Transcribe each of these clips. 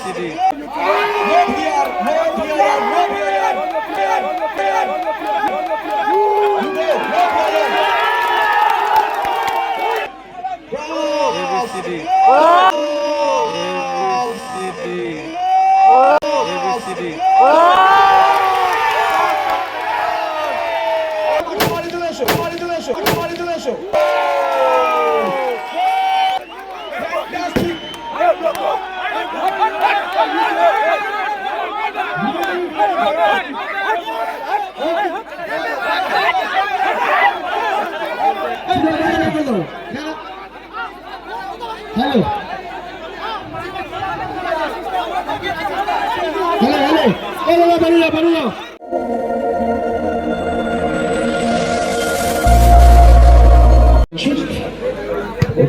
ABCD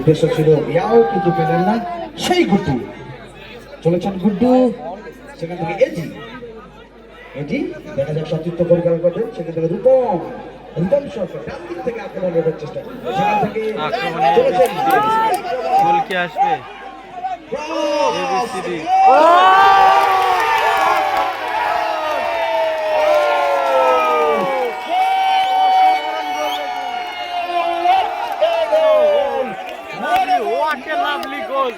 উদ্দেশ্য ছিল ইয়াও কিন্তু পেলেন না। সেই গুড্ডু। চলেছেন গুড্ডু। সেখান থেকে এজি এজি দেখা যাক সতীর্থ পরিকল্পনা করে সেখান থেকে রূপম। রূপম সরকার ডান দিক থেকে আক্রমণ করার চেষ্টা সেখান থেকে চলেছেন। গোল কি আসবে What a lovely goal!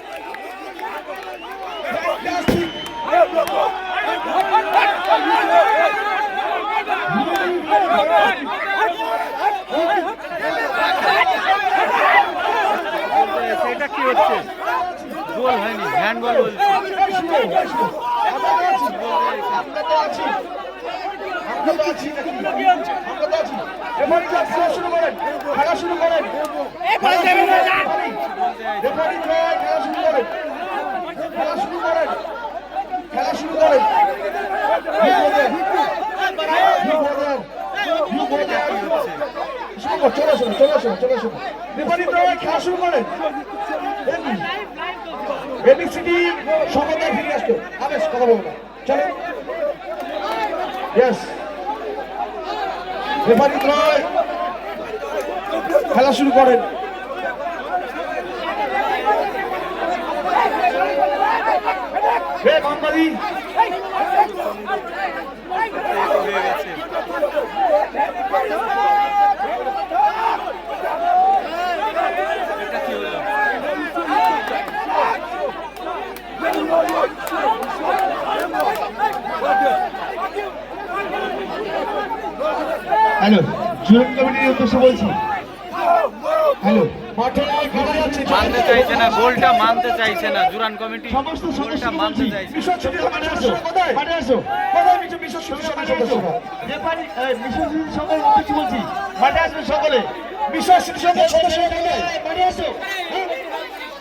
এটা কি হচ্ছে? গোল হয়নি হ্যান্ডবল বলছে শুরু করেন রেফারি জয় খেলা শুরু করেন খেলা শুরু করেন। খেলা শুরু করেন। চলে আসুন চলে আসুন চলে আসুন। রেফারি খেলা শুরু করেন। এবিসিডি সমতায় ফিরে আসতো আবেশ কথা বলব চলো ইয়েস রেফারি জয় খেলা শুরু করেন। বাঙালি হয়ে গেছে এটা কি হলো হ্যালো জুয়েল কমিটির উদ্দেশ্যে বলছি। হ্যালো মাঠে খেলা যাচ্ছে মানতে চাইছে না গোলটা মানতে চাইছে না জুরান কমিটি সমস্ত গোলটা সদস্য মানতে চাইছে। না। মিশন ছুটি মাঠে আসো। কোথায় মাঠে আসো? কোথায়? মিশন মিশন ছুটি মাঠে আসো রেফারি মিশন ছুটি সকল কিছু বলছি। মাঠে আসবে সকলে মিশন ছুটি সকল সদস্য মাঠে আসো হ্যাঁ?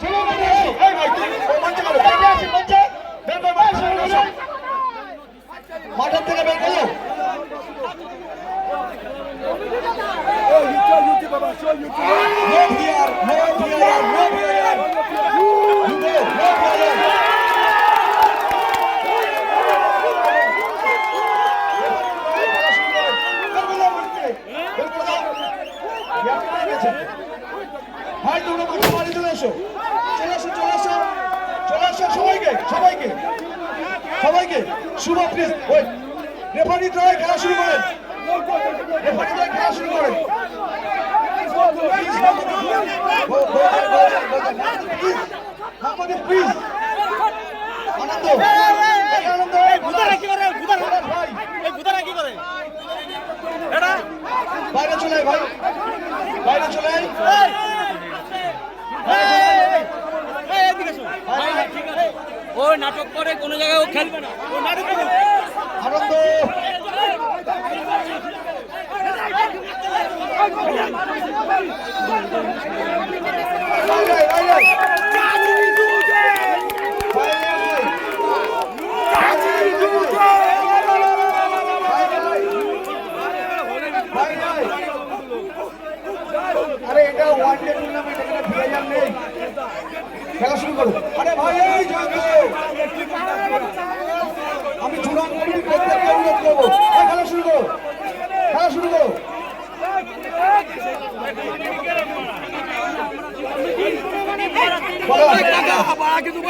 চলো মাঠে আসো এই ভাই ও মঞ্চে করো মাঠে আসো মঞ্চে বের করো মাঠে আসো মাঠের থেকে বের করো No VR, no VR, no VR. You go, no VR. ভাই তোমরা চলে এসো চলে এসো চলে এসো চলে এসো সবাইকে সবাইকে সবাইকে শুভ প্লিজ ওই রেফারি ট্রাই খেলা শুরু করেন রেফারি ট্রাই খেলা শুরু করেন বাইরে চলে ভাই বাইরে চলে ও নাটক করে কোনো জায়গায় ও খেলবে না ও নাটক আনন্দ বাইরে আয়, বাইরে আয়। আরে এটা ওয়ান ডে টুর্নামেন্ট এখানে ভিআইআর নেই খেলা শুরু করো আরে ভাই এই জয়ন্ত আমি চূড়ান কমিটি প্রত্যেককে অনুরোধ করব এই খেলা শুরু করো খেলা শুরু করো বলো। কিন্তু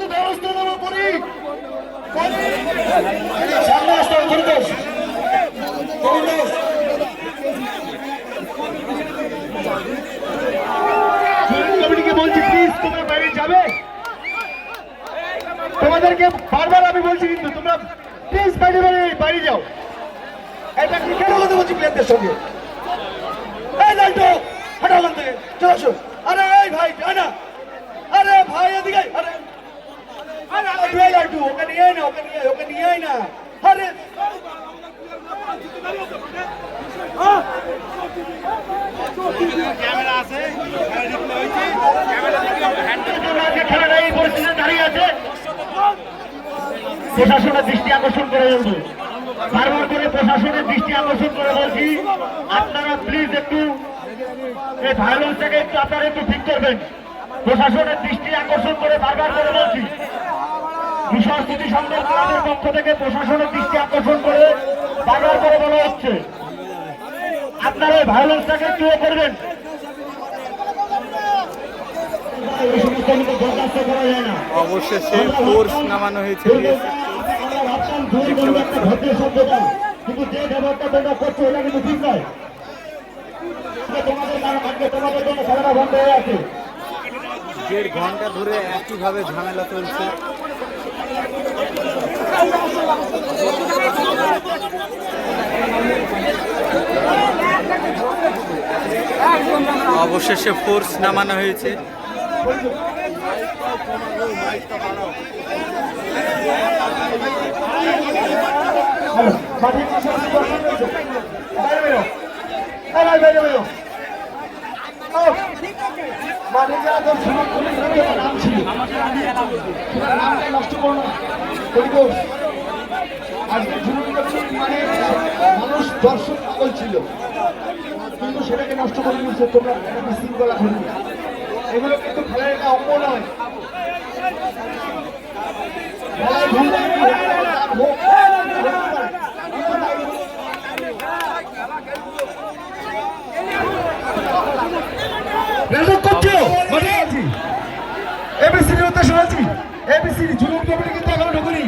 আমরা ব্যবস্থা নেব যাবে। তোমাদেরকে বারবার আমি বলছি কিন্তু তোমরা প্লিজ বাইরে বাইরে বাইরে যাও। এটা কি কেন কথা বলছি প্লেয়ারদের সঙ্গে? এই লাইটো হাঁটা ওখান থেকে চলো আরে এই ভাই না। আরে ভাই এদিকে আয়, ওকে না ওকে নিয়ে ওকে না এই পরিস্থিতিতে দাঁড়িয়ে আছে প্রশাসনের দৃষ্টি আকর্ষণ করে বলব। বারবার করে প্রশাসনের দৃষ্টি আকর্ষণ করে বলছি, আপনারা প্লিজ একটু এই ভায়োলেন্সটাকে একটু আপনারা একটু ঠিক করবেন। প্রশাসনের দৃষ্টি আকর্ষণ করে বারবার করে বলছি। বিষয় স্থিতি ক্লাবের পক্ষ থেকে প্রশাসনের দৃষ্টি আকর্ষণ করে বারবার করে বলা হচ্ছে। আপনারা ভায়োলেন্সটাকে করবেন। অবশেষে ফোর্স নামানো হয়েছে কিন্তু যে ব্যবহারটা তোমরা করছ এটা কিন্তু ঠিক নয়। এটা তোমাদের কারণ আজকে তোমাদের জন্য খেলাটা বন্ধ হয়ে আছে। দেড় ঘণ্টা ধরে একইভাবে ঝামেলা চলছে। অবশেষে ফোর্স নামানো হয়েছে হ্যালো, মাঠের পাশে আছে, দর্শক রয়েছে। বাইরে বেরো। এই ভাই, বাইরে বেরো। ও, মাঠে যারা দর্শক, পুলিশ রয়েছে, তার নাম ছিল। সেটার নামটা নষ্ট করো না। আজকে মানে মানুষ দর্শক পাগল ছিল। কিন্তু সেটাকে নষ্ট করে দিয়েছে তোমরা একটা বিশৃঙ্খলা ঘটবে এগুলো কিন্তু খেলার একটা অঙ্গ নয়। খেলায় ভুল নাটক করছ মাঠে আছি এবিসির উদ্দেশ্য আছি। এবিসির জুলুম কমিটি কিন্তু এখনও ঢুকুনি।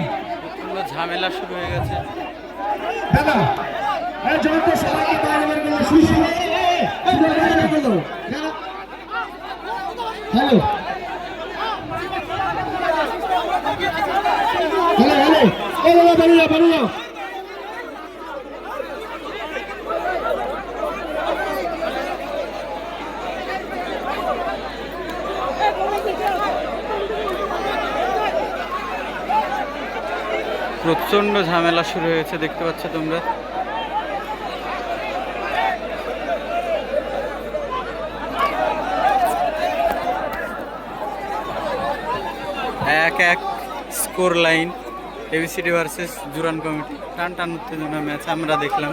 ঝামেলা শুরু হয়ে গেছে। দাদা হ্যাঁ জন্য সবাইকে বাইরে বের করো শুশি হ্যালো। Hello hello. হ্যালো এই বাড়ি যাও বাড়ি যাও। প্রচণ্ড ঝামেলা শুরু হয়েছে, দেখতে পাচ্ছ তোমরা। এক এক score line ABCD versus Juran committee. টান টান উত্তেজনা ম্যাচ আমরা দেখলাম।